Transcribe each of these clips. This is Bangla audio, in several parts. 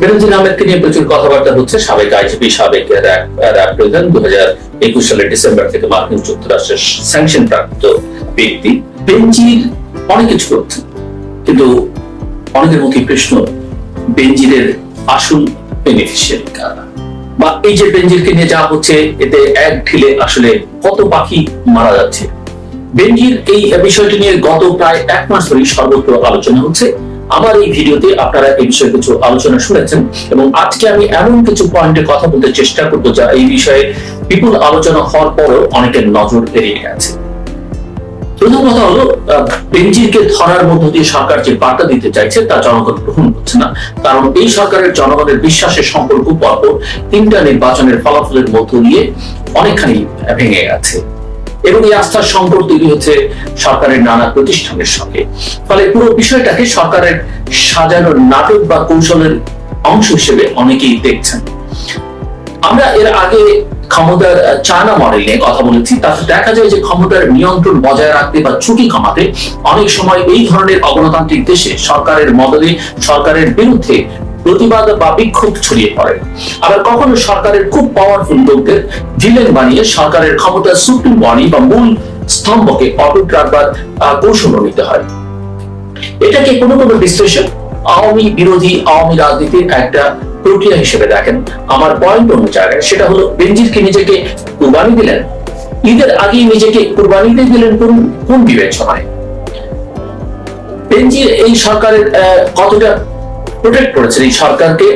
বেনজির আহমেদকে নিয়ে প্রচুর কথাবার্তা হচ্ছে। সাবেক আইজিপি, সাবেক র্যাব প্রধান দু হাজার একুশ সালের ডিসেম্বর থেকে মার্কিন যুক্তরাষ্ট্রের স্যাংশন প্রাপ্ত ব্যক্তি। বেনজির অনেক কিছু করছেন কিন্তু অনেকের মুখে প্রশ্ন বেনজিরের আসল বেনিফিশিয়ারি কারা? বা এই যে বেনজিরকে নিয়ে যা হচ্ছে, এতে এক ঢিলে আসলে কত পাখি মারা যাচ্ছে? বেনজির এই বিষয়টি নিয়ে গত প্রায় এক মাস ধরেই সর্বত্র আলোচনা হচ্ছে। আমার এই ভিডিওতে আপনারা এই বিষয়ে কিছু আলোচনা শুনেছেন এবং আজকে আমি এমন কিছু পয়েন্টে কথা বলতে চেষ্টা করব যা এই বিষয়ে বিপুল আলোচনা হওয়ার পরও অনেকের নজর এড়িয়ে গেছে। প্রথম কথা হলো আহ, বেনজিরকে ধরার মধ্য দিয়ে সরকার যে বার্তা দিতে চাইছে তা জনগণ গ্রহণ করছে না। কারণ এই সরকারের জনগণের বিশ্বাসের সম্পর্ক পরপর তিনটা নির্বাচনের ফলাফলের মধ্য দিয়ে অনেকখানি ভেঙে গেছে। এবং এই আস্থার সংকট তৈরি হচ্ছে সরকারের নানা প্রতিষ্ঠানের সঙ্গে। ফলে পুরো বিষয়টাকে সরকারের সাজানোর নাটক বা কৌশলের অংশ হিসেবে অনেকেই দেখছেন। আমরা এর আগে ক্ষমতার চায়না মডেল নিয়ে কথা বলেছি তাতে দেখা যায় যে ক্ষমতার নিয়ন্ত্রণ বজায় রাখতে বা ঝুঁকি কমাতে অনেক সময় এই ধরনের অগণতান্ত্রিক দেশে সরকারের মদলে সরকারের বিরুদ্ধে প্রতিবাদ বা বিক্ষোভ ছড়িয়ে পড়ে। আবার কখনো সরকারের খুব পাওয়ারফুল লোকদের ভিলেন বানিয়ে সরকারের ক্ষমতার সুপ্রিম বডি বা মূল স্তম্ভকে অটুট রাখবার আহ, কৌশলও নিতে হয়। এটাকে কোনো কোনো বিশ্লেষক আওয়ামী বিরোধী আওয়ামী রাজনীতির একটা প্রক্রিয়া হিসেবে দেখেন? আমার পয়েন্ট অন্য জায়গায় সেটা হলো বেনজিরকে নিজেকে কুরবানি দিলেন? ঈদের আগেই নিজেকে কুরবানি দিয়ে দিলেন কোন কোন বিবেচনায়? বেনজির এই সরকারের কতটা প্রোটেক্ট করেছেন এই সরকারকে,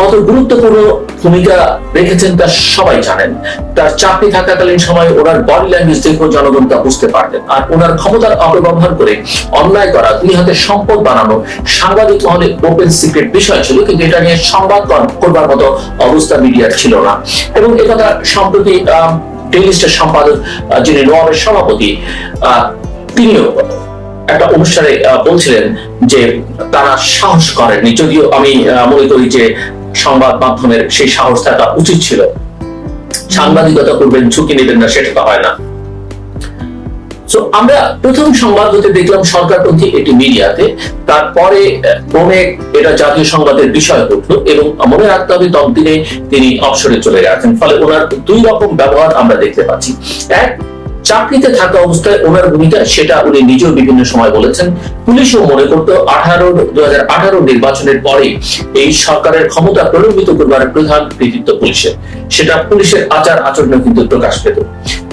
কত গুরুত্বপূর্ণ ভূমিকা রেখেছেন তা সবাই জানেন। তার চাকরি থাকাকালীন সময় ওনার বডি ল্যাঙ্গুয়েজ দেখেও জনগণ তা বুঝতে পারতেন আর ওনার ক্ষমতার অপব্যবহার করে অন্যায় করা দুই হাতে সম্পদ বানানো, সাংবাদিক মহলে ওপেন সিক্রেট বিষয় ছিল, কিন্তু এটা নিয়ে সংবাদ করবার মতো অবস্থা মিডিয়ার ছিল না। এবং একথা সম্প্রতি ডেইলি স্টার সম্পাদক যিনি নোয়াবের সভাপতি তিনিও একটা অনুষ্ঠানে বলছিলেন যে তারা সাহস করেননি। যদিও আমি মনে করি যে সংবাদ মাধ্যমের সেই সাহস থাকা উচিত ছিল। সাংবাদিকতা করবেন, ঝুঁকি নেবেন না, সেটা তো হয় না। আমরা প্রথম সংবাদ হতে দেখলাম সরকারপন্থী একটি মিডিয়াতে। তারপরে ক্রমে এটা জাতীয় সংবাদের বিষয় উঠল এবং মনে রাখতে হবে, ততদিনে তিনি অবসরে চলে গেছেন। ফলে ওনার দুই রকম ব্যবহার আমরা দেখতে পাচ্ছি। এক চাকরিতে থাকা অবস্থায় ওনার ভূমিকা সেটা উনি নিজেও বিভিন্ন সময় বলেছেন। পুলিশও মনে করতো আঠারো দু হাজার নির্বাচনের পরে এই সরকারের ক্ষমতা প্রলম্বিত করবার প্রধান কৃতিত্ব পুলিশের। সেটা পুলিশের আচার আচরণে কিন্তু প্রকাশ পেত।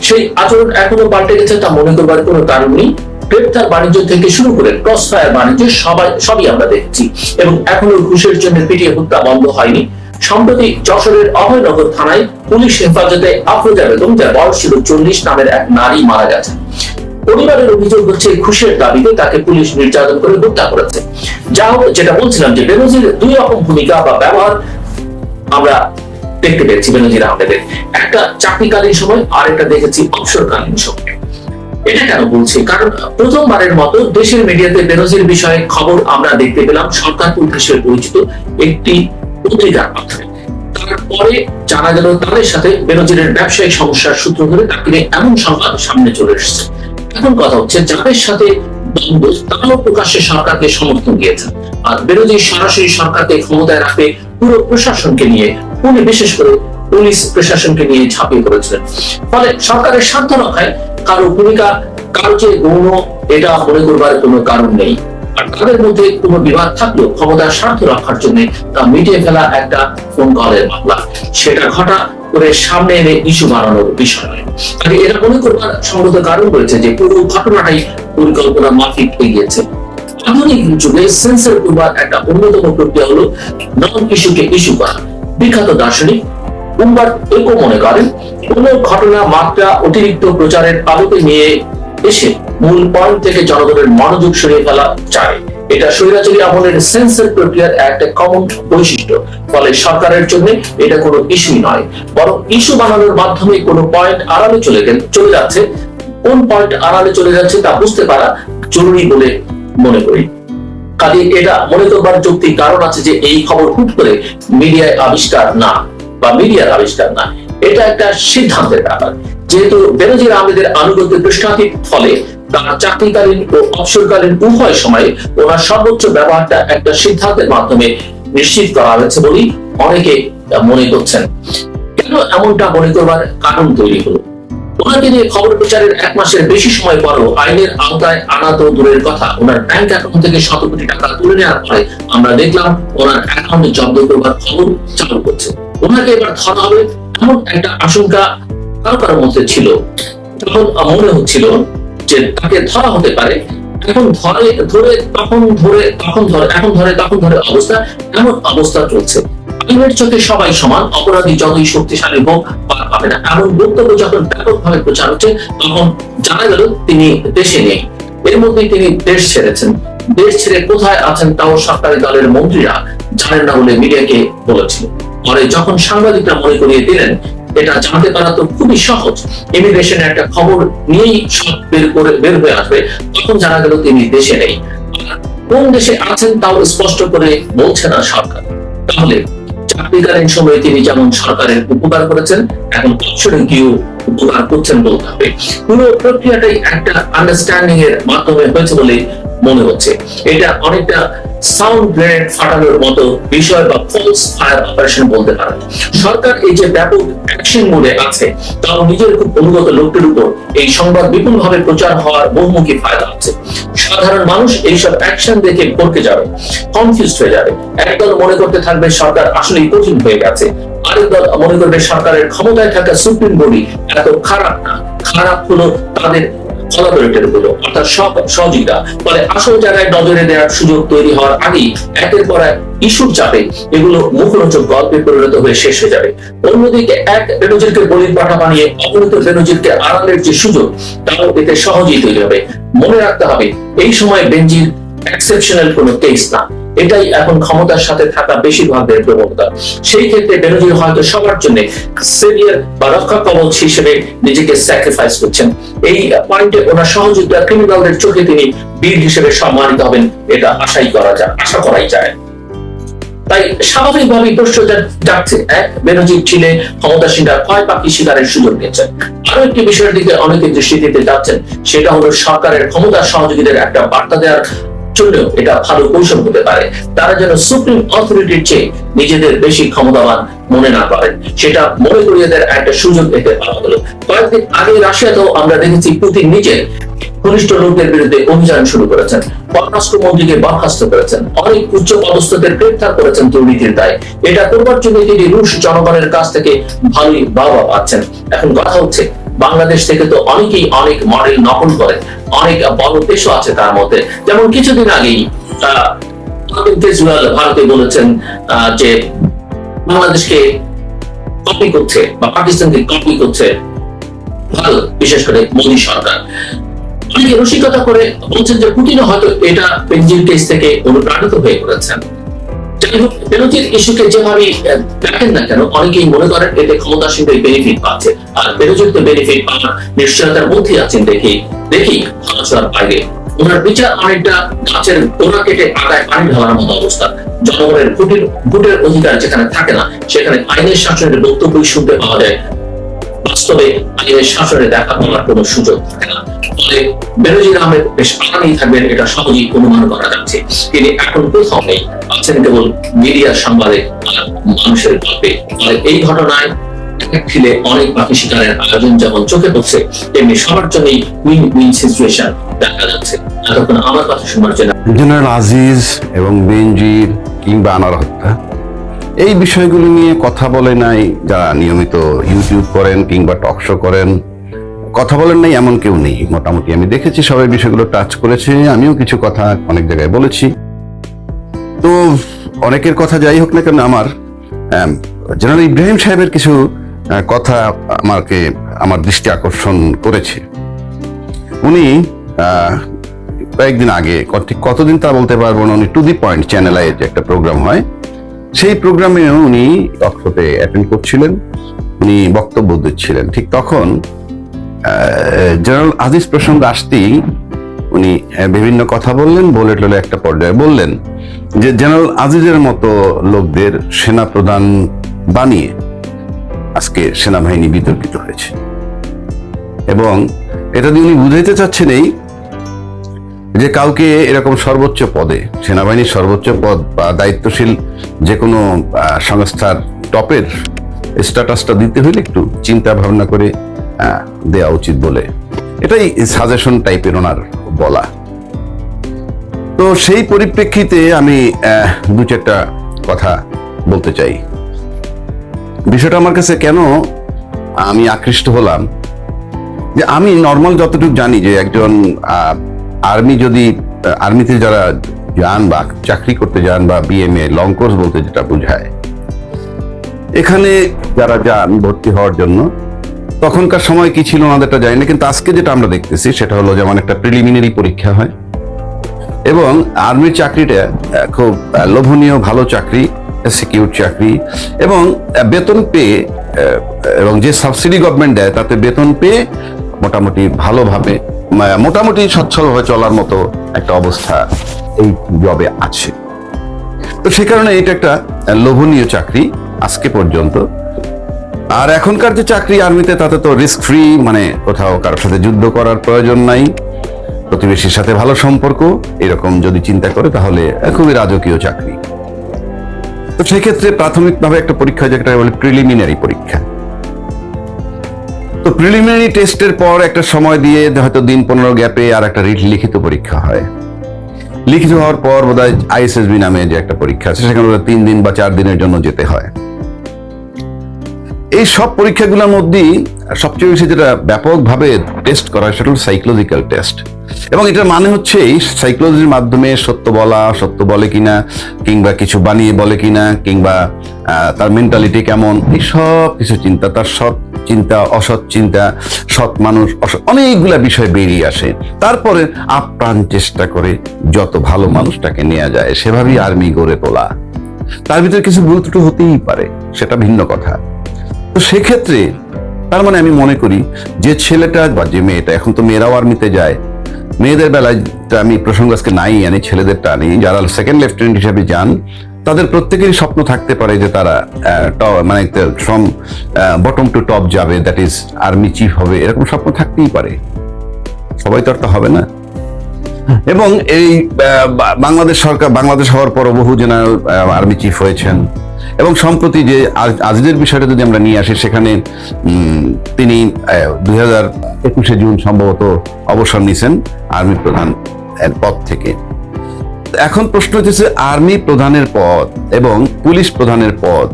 সেই আচরণ এখনও পাল্টে গেছে তা মনে করবার কোনো কারণ নেই। গ্রেপ্তার বাণিজ্য থেকে শুরু করে ক্রস ফায়ার বাণিজ্য সবাই সবই আমরা দেখছি। এবং এখনও ঘুষের জন্য পিটিয়ে হত্যা বন্ধ হয়নি। সম্প্রতি যশোরের অভয়নগর থানায় পুলিশ হেফাজতে আফরোজা বেগম, যার বয়স ছিল চল্লিশ, নামের এক নারী মারা পরিবারের অভিযোগ হচ্ছে, ঘুষের দাবিতে তাকে পুলিশ নির্যাতন করে হত্যা করেছে। যা হোক, যেটা বলছিলাম যে, বেনজির দুই রকম ভূমিকা বা ব্যবহার আমরা দেখতে পেয়েছি বেনজির আহমেদের। একটা চাকরিকালীন সময় আর একটা দেখেছি অবসরকালীন সময়। এটা কেন বলছি? কারণ প্রথমবারের মতো দেশের মিডিয়াতে বেনজির বিষয়ে খবর আমরা দেখতে পেলাম। সরকার হিসেবে পরিচিত একটি পত্রিকার মাধ্যমে তারপরে জানা গেল তাদের সাথে বেনজিরের ব্যবসায়িক সমস্যার সূত্র ধরে তাকে এমন সংবাদ সামনে চলে এসেছে। এখন কথা হচ্ছে, যাদের সাথে তারাও প্রকাশ্যে সরকারকে সমর্থন দিয়েছেন। আর বেনজির সরাসরি সরকারকে ক্ষমতায় রাখতে পুরো প্রশাসনকে নিয়ে উনি বিশেষ করে পুলিশ প্রশাসনকে নিয়ে ঝাঁপিয়ে পড়েছিলেন ফলে সরকারের স্বার্থ রক্ষায় কারও ভূমিকা, কারও যে গৌণ, এটা মনে করবার কোনো কারণ নেই। আর তাদের মধ্যে কোনো বিবাদ থাকলেও ক্ষমতার স্বার্থ রক্ষার জন্য তা মিটিয়ে ফেলা একটা ফোন কলের মামলা। সেটা ঘটা করে সামনে এনে ইস্যু বানানোর বিষয়। নয় এরা মনে করবার সঙ্গত কারণ রয়েছে যে পুরো ঘটনাটাই পরিকল্পনা মাফিক এগিয়েছে আধুনিক যুগে সেন্সর করবার একটা অন্যতম প্রক্রিয়া হলো নন ইস্যুকে ইস্যু করা। বিখ্যাত দার্শনিক উম্বার একও মনে করেন, কোন ঘটনা, মাত্রা অতিরিক্ত প্রচারের নিয়ে এসে মূল পয়েন্ট থেকে জনগণের মনোযোগ সরিয়ে ফেলা যায় এটা স্বৈরাচারী আমলের সেন্সর প্রক্রিয়ার একটা কমন বৈশিষ্ট্য। ফলে সরকারের জন্য এটা কোনো ইস্যুই নয়। বরং ইস্যু বানানোর মাধ্যমে কোনো পয়েন্ট আড়ালে চলে গেল চলে যাচ্ছে। কোন পয়েন্ট আড়ালে চলে যাচ্ছে তা বুঝতে পারা জরুরি বলে মনে করি। কাজে এটা মনে করবার যৌক্তিক কারণ আছে যে এই খবর হুট করে মিডিয়ায় আবিষ্কার না বা মিডিয়ার আবিষ্কার না। এটা একটা সিদ্ধান্তের ব্যাপার। যেহেতু বেনজির আহমেদের আনুগত্যের দৃষ্টান্তির ফলে তার চাকরিকালীন ও অবসরকালীন উভয় সময়ে ওনার সর্বোচ্চ ব্যবহারটা একটা সিদ্ধান্তের মাধ্যমে নিশ্চিত করা হয়েছে বলেই অনেকে মনে করছেন। কেন এমনটা মনে করবার কারণ তৈরি হলো? ওনাকে নিয়ে খবর প্রচারের এক মাসের বেশি সময় পরও আইনের আওতায় আনা তো দূরের কথা। ওনার ব্যাংক অ্যাকাউন্ট থেকে শত কোটি টাকা তুলে নেওয়ার পরে আমরা দেখলাম ওনার অ্যাকাউন্টে জব্দ করবার খবর চালু করছে। ওনাকে এবার ধরা হবে এমন একটা আশঙ্কা কারও কারোর মধ্যে ছিল। তখন মনে হচ্ছিল যে তাকে ধরা হতে পারে। এখন ধরে ধরে, তখন ধরে তখন ধরে, এখন ধরে, তখন ধরে অবস্থা, এমন অবস্থা চলছে। আইনের চোখে সবাই সমান, অপরাধী যতই শক্তিশালী হোক পার পাবে না। এমন বক্তব্য যখন ব্যাপকভাবে প্রচার হচ্ছে, তখন জানা গেল তিনি দেশে নেই। এর মধ্যেই তিনি দেশ ছেড়েছেন। দেশ ছেড়ে কোথায় আছেন তাও সরকারি দলের মন্ত্রীরা জানেন না বলে মিডিয়াকে বলেছিল। পরে যখন সাংবাদিকরা মনে করিয়ে দিলেন এটা জানতে পারা তো খুবই সহজ। ইমিগ্রেশনে একটা খবর নিয়েই সব বের করে বের হয়ে আসবে। তখন জানা গেল তিনি দেশে নেই। কোন দেশে আছেন তাও স্পষ্ট করে বলছে না সরকার। তাহলে চাকরিকালীন সময়ে তিনি যেমন সরকারের উপকার করেছেন, এখন বছরে গিয়েও উপকার করছেন বলতে হবে। পুরো প্রক্রিয়াটাই একটা আন্ডারস্ট্যান্ডিং এর মাধ্যমে হয়েছে বলে মনে হচ্ছে। এটা অনেকটা সাউন্ড গ্রেনেড ফাটানোর মতো বিষয় বা ফলস ফায়ার অপারেশন বলতে পারেন। সরকার এই যে ব্যাপক অ্যাকশন মোডে আছে, তাও নিজের খুব অনুগত লোকটির উপর এই সংবাদ বিপুলভাবে প্রচার হওয়ার বহুমুখী ফায়দা আছে। সাধারণ মানুষ এইসব অ্যাকশন দেখে ভরকে যাবে কনফিউজ হয়ে যাবে। একদল মনে করতে থাকবে সরকার আসলেই কঠিন হয়ে গেছে। আরেক দল মনে করবে সরকারের ক্ষমতায় থাকা সুপ্রিম বডি এত খারাপ না। খারাপ হলো তাদের কোলাবোরেটরগুলো, অর্থাৎ সব সহযোগিতা। ফলে আসল জায়গায় নজরে দেওয়ার সুযোগ তৈরি হওয়ার আগেই একের পর এক ইস্যুর চাপে এগুলো মুখরোচক গল্পে পরিণত হয়ে শেষ হয়ে যাবে। অন্যদিকে এক বেনজিরকে বলির পাঠা বানিয়ে অপহৃত বেনজিরকে আড়ালের যে সুযোগ, তাও এতে সহজেই তৈরি হবে। মনে রাখতে হবে, এই সময় বেনজির এক্সেপশনাল কোনো কেস না। এটাই এখন ক্ষমতার সাথে থাকা বেশিরভাগের প্রবণতা। সেই ক্ষেত্রে বেনজির হয়তো সবার জন্য সেভিয়ার বা রক্ষা কবচ হিসেবে নিজেকে স্যাক্রিফাইস করছেন। এই পয়েন্টে ওনার সহযোগিতা ক্রিমিনালদের চোখে তিনি বীর হিসেবে সম্মানিত হবেন, এটা আশাই করা যায়, আশা করাই যায়। তাই স্বাভাবিকভাবেই প্রশ্ন যাচ্ছে এক বেনজির চীনে ক্ষমতাসীনরা কয় পাখি শিকারের সুযোগ নিয়েছেন। আরও একটি বিষয়ের দিকে অনেকে দৃষ্টি দিতে যাচ্ছেন, সেটা হলো সরকারের ক্ষমতা সহযোগীদের একটা বার্তা দেওয়ার জন্য এটা ভালো কৌশল হতে পারে। তারা যেন সুপ্রিম অথরিটির চেয়ে নিজেদের বেশি ক্ষমতাবান মনে না করেন। সেটা মনে করিয়ে একটা সুযোগ এতে পাওয়া গেল। কয়েকদিন আগে রাশিয়াতেও আমরা দেখেছি পুতিন নিজে ঘনিষ্ঠ লোকদের বিরুদ্ধে অভিযান শুরু করেছেন। বরখাস্ত করেছেন। অনেক উচ্চ পদস্থদের করেছেন দুর্নীতির দায়। এটা করবার জন্য তিনি রুশ জনগণের কাছ থেকে ভালোই বাবা পাচ্ছেন। এখন কথা হচ্ছে বাংলাদেশ থেকে তো অনেকেই অনেক মডেল নকল করেন অনেক বড় দেশও আছে তার মধ্যে। যেমন কিছুদিন আগেই কেজরিওয়াল ভারতে বলেছেন যে বাংলাদেশকে কপি করছে বা পাকিস্তানকে কপি করছে ভারত, বিশেষ করে মোদী সরকার। অনেকে রসিকতা করে বলছেন যে পুতিনও হয়তো এটা বেনজির কেস থেকে অনুপ্রাণিত হয়ে করেছেন বেনজির ইস্যুকে যেভাবে দেখেন না কেন, অনেকেই মনে করেন এতে ক্ষমতাসীনদের বেনিফিট পাচ্ছে। আর বেরোযুক্ত বেনিফিট পাওয়ার নিশ্চয়তার মধ্যে আছেন দেখি দেখি আলোচনার বাইরে। ওনার বিচার অনেকটা গাছের গোড়া কেটে আগায় পানি মতো অবস্থা। জনগণের ভোটের ভোটের অধিকার যেখানে থাকে না, সেখানে আইনের শাসনের বক্তব্যই শুনতে পাওয়া যায়। বাস্তবে আইনের শাসনে দেখা পাওয়ার কোনো সুযোগ থাকে না। ফলে আহমেদ বেশ আরামেই থাকবেন, এটা সহজেই অনুমান করা যাচ্ছে। তিনি এখন নেই, আছেন কেবল মিডিয়ার সংবাদে মানুষের গল্পে। ফলে এই ঘটনায় ঢিলে অনেক পাখি শিকারের আয়োজন যেমন চোখে পড়ছে, তেমনি সবার জন্যই উইন উইন সিচুয়েশন দেখা যাচ্ছে। এতক্ষণ আমার কথা শোনার জন্য জেনারেল আজিজ এবং বেনজির কিংবা আনার হত্যা। এই বিষয়গুলি নিয়ে কথা বলে নাই যারা নিয়মিত ইউটিউব করেন কিংবা টক শো করেন, কথা বলেন নাই এমন কেউ নেই। মোটামুটি আমি দেখেছি সবাই বিষয়গুলো টাচ করেছে, আমিও কিছু কথা অনেক জায়গায় বলেছি। তো অনেকের কথা যাই হোক না কেন আমার জেনারেল ইব্রাহিম সাহেবের কিছু কথা আমাকে, আমার দৃষ্টি আকর্ষণ করেছে। উনি কয়েকদিন আগে, কত- কতদিন তা বলতে পারব না, উনি টু দি পয়েন্ট চ্যানেল যে একটা প্রোগ্রাম হয় সেই প্রোগ্রামে উনি টকশোতে অ্যাটেন্ড করছিলেন, উনি বক্তব্য দিচ্ছিলেন। ঠিক তখন জেনারেল আজিজ প্রসঙ্গ আসতেই উনি বিভিন্ন কথা বললেন বলে টলে একটা পর্যায়ে বললেন যে, জেনারেল আজিজের মতো লোকদের সেনা প্রধান বানিয়ে আজকে সেনাবাহিনী বিতর্কিত হয়েছে। এবং এটা দিয়ে উনি বুঝাইতে চাচ্ছেন এই যে কাউকে এরকম সর্বোচ্চ পদে, সেনাবাহিনীর সর্বোচ্চ পদ বা দায়িত্বশীল যে কোনো সংস্থার টপের স্ট্যাটাসটা দিতে হলে একটু চিন্তা ভাবনা করে দেওয়া উচিত বলে। এটাই সাজেশন টাইপের ওনার বলা। তো সেই পরিপ্রেক্ষিতে আমি দু চারটা কথা বলতে চাই। বিষয়টা আমার কাছে কেন আমি আকৃষ্ট হলাম? যে আমি নর্মাল যতটুকু জানি যে একজন আর্মি যদি, আর্মিতে যারা যান বা চাকরি করতে যান বা বিএমএ লং কোর্স বলতে যেটা বোঝায়, এখানে যারা যান, ভর্তি হওয়ার জন্য, তখনকার সময় কি ছিল ওনাদেরটা জানি না, কিন্তু আজকে যেটা আমরা দেখতেছি সেটা হলো যেমন একটা প্রিলিমিনারি পরীক্ষা হয়। এবং আর্মির চাকরিটা খুব লোভনীয়, ভালো চাকরি সিকিউর চাকরি, এবং বেতন পেয়ে এবং যে সাবসিডি গভর্নমেন্ট দেয়, তাতে বেতন পেয়ে মোটামুটি ভালোভাবে মোটামুটি সচ্ছলভাবে চলার মতো একটা অবস্থা এই জবে আছে। তো সে কারণে এটা একটা লোভনীয় চাকরি আজকে পর্যন্ত। আর এখনকার যে চাকরি আর্মিতে, তাতে তো রিস্ক ফ্রি মানে কোথাও কারোর সাথে যুদ্ধ করার প্রয়োজন নাই। প্রতিবেশীর সাথে ভালো সম্পর্ক, এরকম যদি চিন্তা করে তাহলে খুবই রাজকীয় চাকরি। তো সেক্ষেত্রে প্রাথমিকভাবে একটা পরীক্ষা, যেটা বলে প্রিলিমিনারি পরীক্ষা। তো প্রিলিমিনারি টেস্টের পর একটা সময় দিয়ে হয়তো দিন পনেরো গ্যাপে আর একটা লিখিত পরীক্ষা হয়। লিখিত হওয়ার পর বোধ হয় আইএসএসবি নামে যে একটা পরীক্ষা আছে, সেখানে তিন দিন বা চার দিনের জন্য যেতে হয়। এই সব পরীক্ষাগুলোর মধ্যেই সবচেয়ে বেশি যেটা ব্যাপকভাবে টেস্ট করা হয়, সেটা হলো সাইকোলজিক্যাল টেস্ট এবং এটার মানে হচ্ছে এই সাইকোলজির মাধ্যমে সত্য বলা, সত্য বলে কিনা, কিংবা কিছু বানিয়ে বলে কিনা, কিংবা তার মেন্টালিটি কেমন, এই সব কিছু চিন্তা। তার সৎ চিন্তা, অসৎ চিন্তা, সৎ মানুষ, অসৎ, অনেকগুলা বিষয় বেরিয়ে আসে। তারপরে আপ্রাণ চেষ্টা করে যত ভালো মানুষটাকে নেওয়া যায়, সেভাবেই আর্মি গড়ে তোলা। তার ভিতরে কিছু ভুল ত্রুটি হতেই পারে, সেটা ভিন্ন কথা। তো সেক্ষেত্রে তার মানে আমি মনে করি, যে ছেলেটা বা যে মেয়েটা, এখন তো মেয়েরাও আর্মিতে যায়। মেয়েদের বেলায় আমি প্রসঙ্গ আজকে নাই আনি ছেলেদেরটা আনি। যারা সেকেন্ড লেফটেন্যান্ট হিসেবে যান তাদের প্রত্যেকেরই স্বপ্ন থাকতে পারে যে তারা মানে ফ্রম বটম টু টপ যাবে দ্যাট ইজ আর্মি চিফ হবে, এরকম স্বপ্ন থাকতেই পারে। সবাই তো আর তা হবে না। এবং এই বাংলাদেশ সরকার, বাংলাদেশ হওয়ার পর বহু জেনারেল আর্মি চিফ হয়েছেন। এবং সম্প্রতি যে আজ- আজকের বিষয়টা যদি আমরা নিয়ে আসি, সেখানে তিনি দুই হাজার একুশে জুন সম্ভবত অবসর নিয়েছেন আর্মি প্রধান পদ থেকে। এখন প্রশ্ন হচ্ছে আর্মি প্রধানের পদ এবং পুলিশ প্রধানের পদ।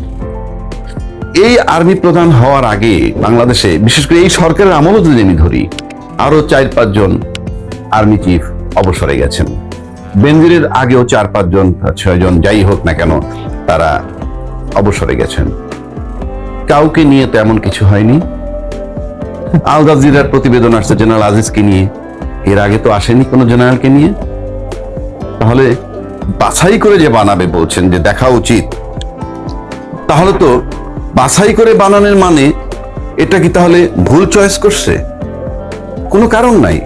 এই আর্মি প্রধান হওয়ার আগে বাংলাদেশে, বিশেষ করে এই সরকারের আমলও যদি আমি ধরি আরও চার পাঁচজন আর্মি চিফ অবসরে গেছেন। বেনজিরের আগেও চার পাঁচজন ছয়জন যাই হোক না কেন, তারা অবসরে গেছেন। কাউকে নিয়ে তো এমন কিছু হয়নি। আল জাজিরার প্রতিবেদন আসছে জেনারেল আজিজকে নিয়ে। এর আগে তো আসেনি কোনো জেনারেলকে নিয়ে। তাহলে বাছাই করে যে বানাবে বলছেন যে দেখা উচিত। তাহলে তো বাছাই করে বানানোর মানে এটা কি তাহলে ভুল চয়েস করছে? কোনো কারণ নাই।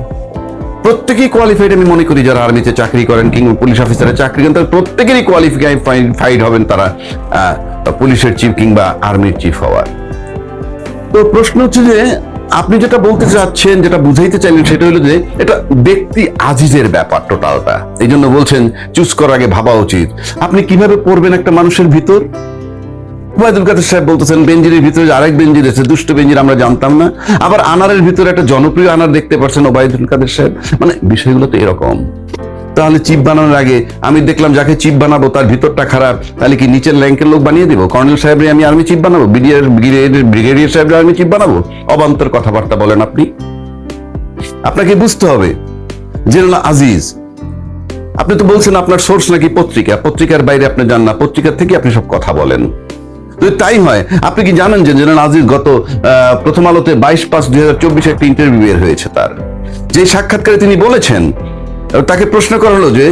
প্রত্যেকেই কোয়ালিফাইড আমি মনে করি যারা আর্মিতে চাকরি করেন কিংবা পুলিশ অফিসারে চাকরি করেন তারা প্রত্যেকেরই কোয়ালিফাইড হবেন তারা পুলিশের চিফ কিংবা আর্মির চিফ হওয়ার। তো প্রশ্ন হচ্ছে যে আপনি যেটা বলতে চাচ্ছেন, যেটা বুঝাইতে চাইলেন সেটা হলো যে এটা ব্যক্তি আজিজের ব্যাপার টোটালটা। এই জন্য বলছেন, চুজ করার আগে ভাবা উচিত। আপনি কীভাবে পড়বেন একটা মানুষের ভিতর? ওবায়দুল কাদের সাহেব বলতেছেন, বেঞ্জিরের ভিতরে আরেক বেঞ্জির আছে, দুষ্ট বেঞ্জির আমরা জানতাম না। আবার আনারের ভিতরে একটা জনপ্রিয় আনার দেখতে পাচ্ছেন ওবায়দুল কাদের সাহেব। মানে বিষয়গুলো তো এরকম। তাহলে চিপ বানানোর আগে আমি দেখলাম যাকে চিপ বানাবো তার ভিতরটা খারাপ, তাহলে কি নিচের র্যাঙ্কের লোক বানিয়ে দিব? কর্নেল সাহেবরে আমি আর্মি চিপ বানাবো? ব্রিগেডিয়ার ব্রিগেডিয়ার সাহেবরে আর্মি চিপ বানাবো? অবান্তর কথাবার্তা বলেন আপনি। আপনাকে বুঝতে হবে, জেনারেল আজিজ, আপনি তো বলছেন আপনার সোর্স নাকি পত্রিকা। পত্রিকার বাইরে আপনি যান না, পত্রিকার থেকে আপনি সব কথা বলেন। যদি তাই হয়, আপনি কি জানেন যে জেনারেল আজিজ গত প্রথম আলোতে বাইশ পাঁচ দুই হাজার চব্বিশে একটা ইন্টারভিউ বের হয়েছে তার। যে সাক্ষাৎকারে তিনি বলেছেন তাকে প্রশ্ন করা হলো যে,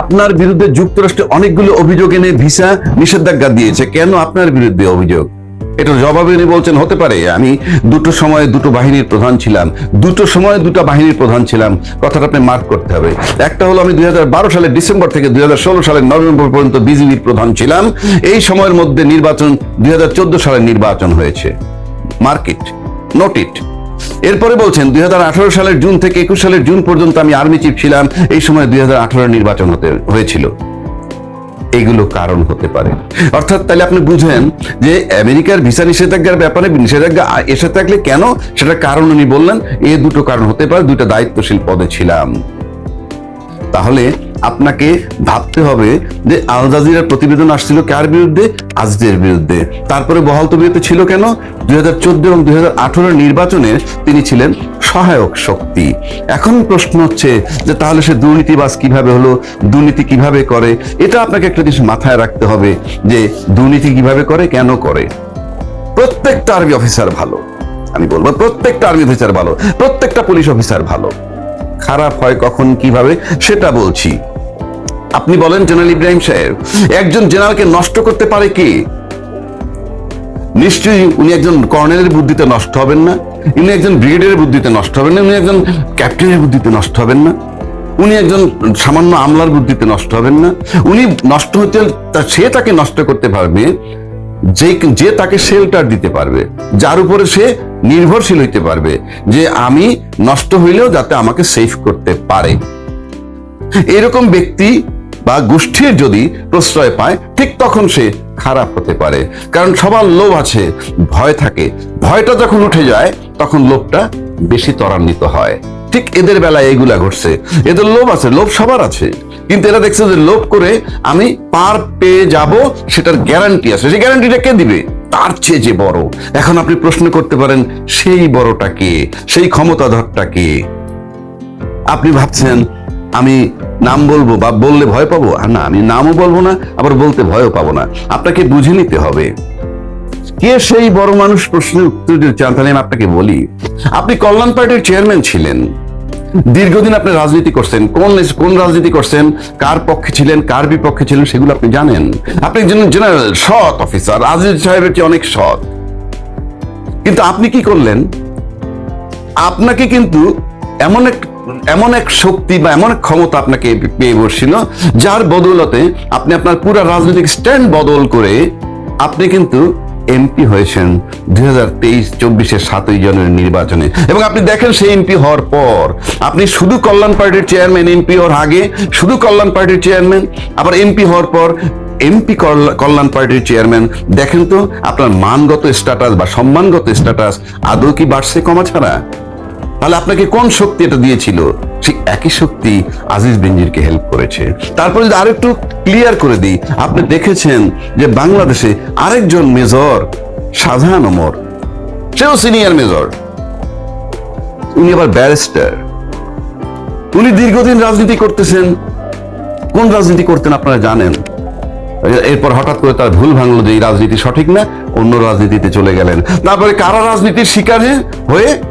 আপনার বিরুদ্ধে যুক্তরাষ্ট্রে অনেকগুলো অভিযোগ এনে ভিসা নিষেধাজ্ঞা দিয়েছে, কেন আপনার বিরুদ্ধে অভিযোগ? এটা জবাবে উনি বলছেন, হতে পারে, আমি দুটো সময়ে দুটো বাহিনীর প্রধান ছিলাম, দুটো সময়ে দুটো বাহিনীর প্রধান ছিলাম, কথাটা আপনি মার্ক করতে হবে। একটা হলো আমি দুই সালের ডিসেম্বর থেকে দুই সালের নভেম্বর পর্যন্ত বিজেপির প্রধান ছিলাম, এই সময়ের মধ্যে নির্বাচন দুই সালের নির্বাচন হয়েছে। মার্কেট নোট ইট এরপরে বলছেন, দুই সালের জুন থেকে একুশ সালের জুন পর্যন্ত আমি আর্মি চিফ ছিলাম। এই সময় দুই নির্বাচন হতে, হয়েছিল। এগুলো কারণ হতে পারে। অর্থাৎ তাহলে আপনি বুঝেন যে আমেরিকার ভিসা নিষেধাজ্ঞার ব্যাপারে নিষেধাজ্ঞা এসে থাকলে কেন সেটা কারণ উনি বললেন, এ দুটো কারণ হতে পারে দুটো দায়িত্বশীল পদে ছিলাম। তাহলে আপনাকে ভাবতে হবে যে আল জাজিরার প্রতিবেদন আসছিল কার বিরুদ্ধে? আজদের বিরুদ্ধে। তারপরে বহাল তবিয়তে ছিল কেন? দুই হাজার চোদ্দ এবং দুই হাজার আঠারোর নির্বাচনে তিনি ছিলেন সহায়ক শক্তি। এখন প্রশ্ন হচ্ছে যে তাহলে সে দুর্নীতিবাজ কীভাবে হলো? দুর্নীতি কীভাবে করে? এটা আপনাকে একটা জিনিস মাথায় রাখতে হবে যে দুর্নীতি কীভাবে করে, কেন করে। প্রত্যেকটা আর্মি অফিসার ভালো। আমি বলব প্রত্যেকটা আর্মি অফিসার ভালো। প্রত্যেকটা পুলিশ অফিসার ভালো। খারাপ হয় কখন, কীভাবে, সেটা বলছি। আপনি বলেন জেনারেল ইব্রাহিম সাহেব, একজন জেনারেলকে নষ্ট করতে পারে কি? নিশ্চয়ই উনি একজন কর্নেলের বুদ্ধিতে নষ্ট হবেন না, উনি একজন ব্রিগেডিয়ারের বুদ্ধিতে নষ্ট হবেন না, উনি একজন ক্যাপ্টেনের বুদ্ধিতে নষ্ট হবেন না, উনি একজন সামান্য আমলার বুদ্ধিতে নষ্ট হবেন না, উনি নষ্ট হতে সে তাকে নষ্ট করতে পারবে, যে যে তাকে শেল্টার দিতে পারবে, যার উপরে সে নির্ভরশীল হইতে পারবে যে আমি নষ্ট হইলেও যাতে আমাকে সেফ করতে পারে। এরকম ব্যক্তি বা গোষ্ঠীর যদি প্রশ্রয় পায়, ঠিক তখন সে খারাপ হতে পারে। কারণ সবার লোভ আছে, ভয় থাকে। ভয়টা যখন উঠে যায়, তখন লোভটা বেশি ত্বরান্বিত হয়। ঠিক এদের বেলায় এইগুলা ঘটছে। এদের লোভ আছে, লোভ সবার আছে। কিন্তু এরা দেখছে যে লোভ করে আমি পার পেয়ে যাব, সেটার গ্যারান্টি আছে। সেই গ্যারান্টিটা কে দিবে? তার চেয়ে যে বড়। এখন আপনি প্রশ্ন করতে পারেন, সেই বড়টা কে? সেই ক্ষমতাধরটা কে? আপনি ভাবছেন, আমি নাম বলব, বা বললে ভয় পাবো? আর না, আমি নামও বলব না, আবার বলতে ভয়ও পাবো না। আপনাকে বুঝে নিতে হবে। কে সেই বড় মানুষ? প্রশ্নের উত্তর দিতে চান, তাহলে আমি আপনাকে বলি। আপনি কল্যাণ পার্টির চেয়ারম্যান ছিলেন। দীর্ঘদিন আপনি রাজনীতি করছেন, কোন কোন রাজনীতি করছেন, কার পক্ষে ছিলেন, কার বিপক্ষে ছিলেন সেগুলো আপনি জানেন। আপনি একজন জেনারেল সৎ অফিসার আজিজ সাহেবের চেয়ে অনেক সৎ। কিন্তু আপনি কি করলেন? আপনাকে কিন্তু এমন এক এমন এক শক্তি বা এমন এক ক্ষমতা আপনাকে পেয়ে বসছিল, যার বদৌলতে আপনি আপনার পুরো রাজনৈতিক স্ট্যান্ড বদল করে আপনি কিন্তু এমপি হয়েছেন দুই হাজার তেইশ, চব্বিশের সাতই জনের নির্বাচনে। এবং আপনি দেখেন সেই এমপি হওয়ার পর, আপনি শুধু কল্যাণ পার্টির চেয়ারম্যান, এমপি হওয়ার আগে শুধু কল্যাণ পার্টির চেয়ারম্যান, আবার এমপি হওয়ার পর এমপি কল্যাণ পার্টির চেয়ারম্যান। দেখেন তো, আপনার মানগত স্ট্যাটাস বা সম্মানগত স্ট্যাটাস আদৌ কি বাড়ছে কমা ছাড়া তাহলে আপনাকে কোন শক্তি এটা দিয়েছিল? সেই একই শক্তি আজিজ বেঞ্জিরকে হেল্প করেছে। তারপরে যদি আরেকটু ক্লিয়ার করে দিই, আপনি দেখেছেন যে বাংলাদেশে আরেকজন মেজর শাহজাহান ওমর, সেও সিনিয়র মেজর। উনি আবার ব্যারিস্টার উনি দীর্ঘদিন রাজনীতি করতেছেন। কোন রাজনীতি করতেন আপনারা জানেন? এরপর হঠাৎ করে তার ভুল ভাঙলো যে এই রাজনীতি সঠিক না, অন্য রাজনীতিতে চলে গেলেন। তারপরে কারা রাজনীতির শিকার হয়ে- হয়ে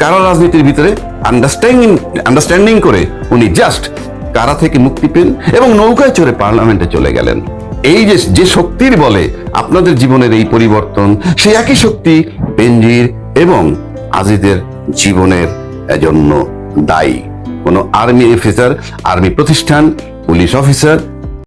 কারা রাজনীতির ভিতরে আন্ডারস্ট্যান্ডিং আন্ডারস্ট্যান্ডিং করে উনি জাস্ট কারা থেকে মুক্তি পেন এবং নৌকায় চড়ে পার্লামেন্টে চলে গেলেন। এই যে যে শক্তির বলে আপনাদের জীবনের এই পরিবর্তন, সেই একই শক্তি বেনজির এবং আজিদের জীবনের জন্য দায়ী। কোনো আর্মি অফিসার আর্মি প্রতিষ্ঠান পুলিশ অফিসার